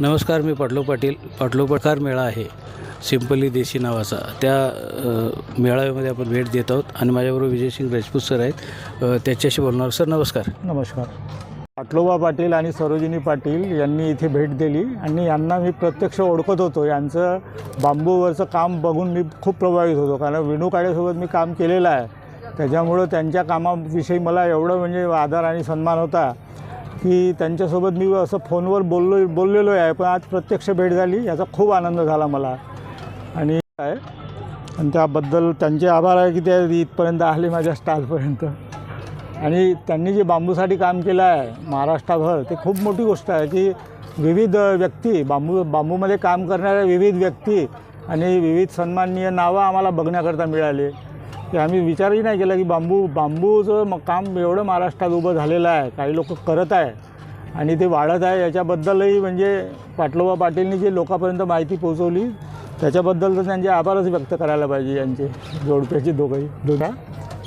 नमस्कार मी पाटलो पाटील. पाटलो मेळा आहे. सिंपली देशी नावाचा. त्या मेळाव्यामध्ये आपण भेट देत आहोत आणि माझ्याबरोबर विजयसिंग राजपूत सर आहेत. त्याच्याशी बोलणार सर नमस्कार. नमस्कार. पाटलोबा पाटील आणि सरोजिनी पाटील यांनी इथे भेट दिली आणि यांना मी प्रत्यक्ष ओळखत होतो. यांचं बांबूवरचं काम बघून मी खूप प्रभावित होतो. कारण विणू काळेसोबत मी काम केलेलं आहे. त्याच्यामुळं त्यांच्या कामाविषयी मला एवढं म्हणजे आदर आणि सन्मान होता. की त्यांच्यासोबत मी असं फोनवर बोललो बोललेलो आहे पण आज प्रत्यक्ष भेट झाली याचा खूप आनंद झाला मला. आणि काय? आणि त्याबद्दल त्यांचे आभार आहे की ते इथपर्यंत आले माझ्या स्टालपर्यंत आणि त्यांनी जे बांबूसाठी काम केलं आहे महाराष्ट्राभर ते खूप मोठी गोष्ट आहे की विविध व्यक्ती बांबू बांबूमध्ये काम करणाऱ्या विविध व्यक्ती आणि विविध सन्माननीय नावं आम्हाला बघण्याकरता मिळाले. की आम्ही विचारही नाही केला की बांबू बांबूचं म काम एवढं महाराष्ट्रात उभं झालेलं आहे काही लोक करत आहे आणि ते वाढत आहे याच्याबद्दलही म्हणजे पाटलोबा पाटीलनी जे लोकांपर्यंत माहिती पोहोचवली त्याच्याबद्दल तर त्यांचे आभारच व्यक्त करायला पाहिजे यांचे जोडप्याचे दोघंही. दोघा.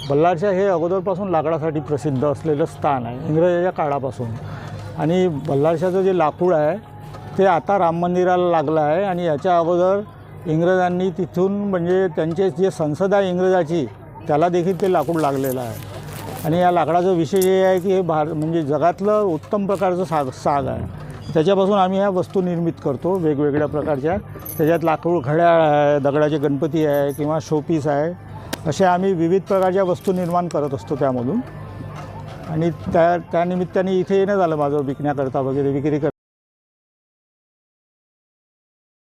बल्लारशाह हे अगोदरपासून लाकडासाठी प्रसिद्ध असलेलं स्थान आहे इंग्रजाच्या काळापासून. आणि बल्लारशाचं जे लाकूड आहे ते आता राम मंदिराला लागलं आहे आणि याच्या अगोदर इंग्रजांनी तिथून म्हणजे त्यांचे जे संसद आहे इंग्रजाची त्याला देखील ते लाकूड लागलेलं आहे. आणि या लाकडाचं विशेष हे आहे की हे भार म्हणजे जगातलं उत्तम प्रकारचं साग साग आहे. त्याच्यापासून आम्ही ह्या वस्तू निर्मित करतो वेगवेगळ्या प्रकारच्या. त्याच्यात लाकूड घड्याळ आहे दगडाचे गणपती आहे किंवा शोपीस आहे. असे आम्ही विविध प्रकारच्या वस्तू निर्माण करत असतो त्यामधून. आणि त्या त्यानिमित्ताने इथे येणं झालं माझं विकण्याकरता वगैरे विक्री कर